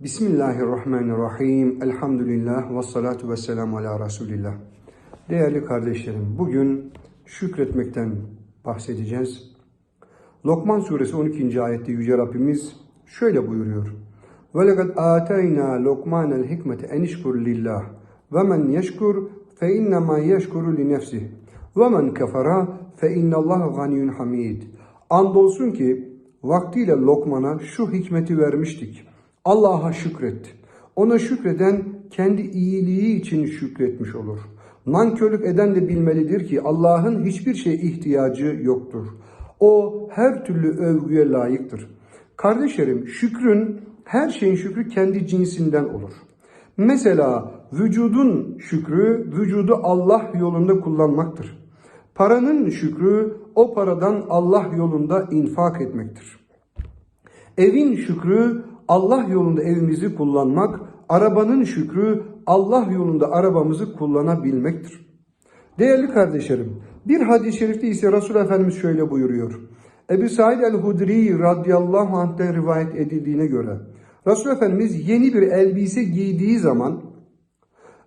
Bismillahirrahmanirrahim. Elhamdülillah ve salatu ve selamu ala Resulillah. Değerli kardeşlerim, bugün şükretmekten bahsedeceğiz. Lokman suresi 12. ayette Yüce Rabbimiz şöyle buyuruyor. وَلَقَدْ آتَيْنَا لُقْمَانَ الْحِكْمَةِ اَنْ اِشْكُرْ لِلّٰهِ وَمَنْ يَشْكُرْ فَاِنَّمَا يَشْكُرُ لِنَفْسِهِ وَمَنْ كَفَرَ فَاِنَّ اللّٰهَ غَنِيٌّ حَمِيدٌ Andolsun ki vaktiyle Lokman'a şu hikmeti vermiştik. Allah'a şükret. Ona şükreden kendi iyiliği için şükretmiş olur. Nankörlük eden de bilmelidir ki Allah'ın hiçbir şeye ihtiyacı yoktur. O her türlü övgüye layıktır. Kardeşlerim şükrün her şeyin şükrü kendi cinsinden olur. Mesela vücudun şükrü vücudu Allah yolunda kullanmaktır. Paranın şükrü o paradan Allah yolunda infak etmektir. Evin şükrü Allah yolunda evimizi kullanmak, arabanın şükrü Allah yolunda arabamızı kullanabilmektir. Değerli kardeşlerim, bir hadis-i şerifte ise Resul Efendimiz şöyle buyuruyor. Ebu Said el-Hudri radıyallahu anh'ten rivayet edildiğine göre Resul Efendimiz yeni bir elbise giydiği zaman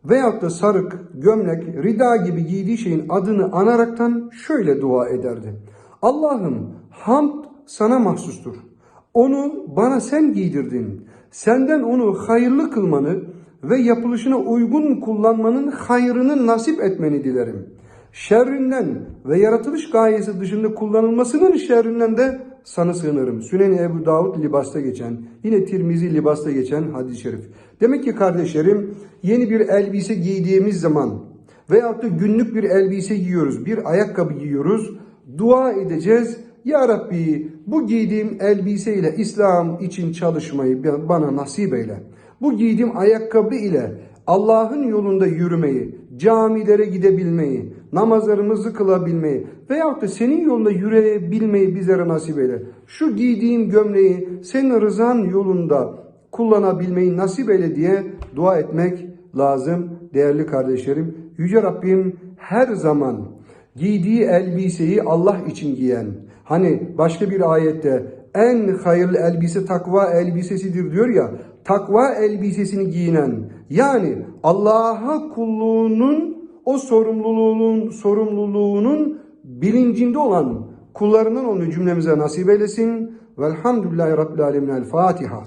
veyahut da sarık, gömlek, rida gibi giydiği şeyin adını anaraktan şöyle dua ederdi. Allah'ım hamd sana mahsustur. Onu bana sen giydirdin. Senden onu hayırlı kılmanı ve yapılışına uygun kullanmanın hayrını nasip etmeni dilerim. Şerrinden ve yaratılış gayesi dışında kullanılmasının şerrinden de sana sığınırım. Sünen Ebu Davud libasta geçen, yine Tirmizi libasta geçen hadis-i şerif. Demek ki kardeşlerim yeni bir elbise giydiğimiz zaman veyahut da günlük bir elbise giyiyoruz, bir ayakkabı giyiyoruz, dua edeceğiz. Ya Rabbi bu giydiğim elbiseyle İslam için çalışmayı bana nasip eyle. Bu giydiğim ayakkabı ile Allah'ın yolunda yürümeyi, camilere gidebilmeyi, namazlarımızı kılabilmeyi veyahut da senin yolunda yürüyebilmeyi bizlere nasip eyle. Şu giydiğim gömleği senin rızan yolunda kullanabilmeyi nasip eyle diye dua etmek lazım değerli kardeşlerim. Yüce Rabbim her zaman giydiği elbiseyi Allah için giyen, hani başka bir ayette en hayırlı elbise takva elbisesidir diyor ya, takva elbisesini giyinen, yani Allah'a kulluğunun o sorumluluğunun sorumluluğunun bilincinde olan kullarından onu cümlemize nasip eylesin. Velhamdülillahi Rabbil Alemin. El Fatiha.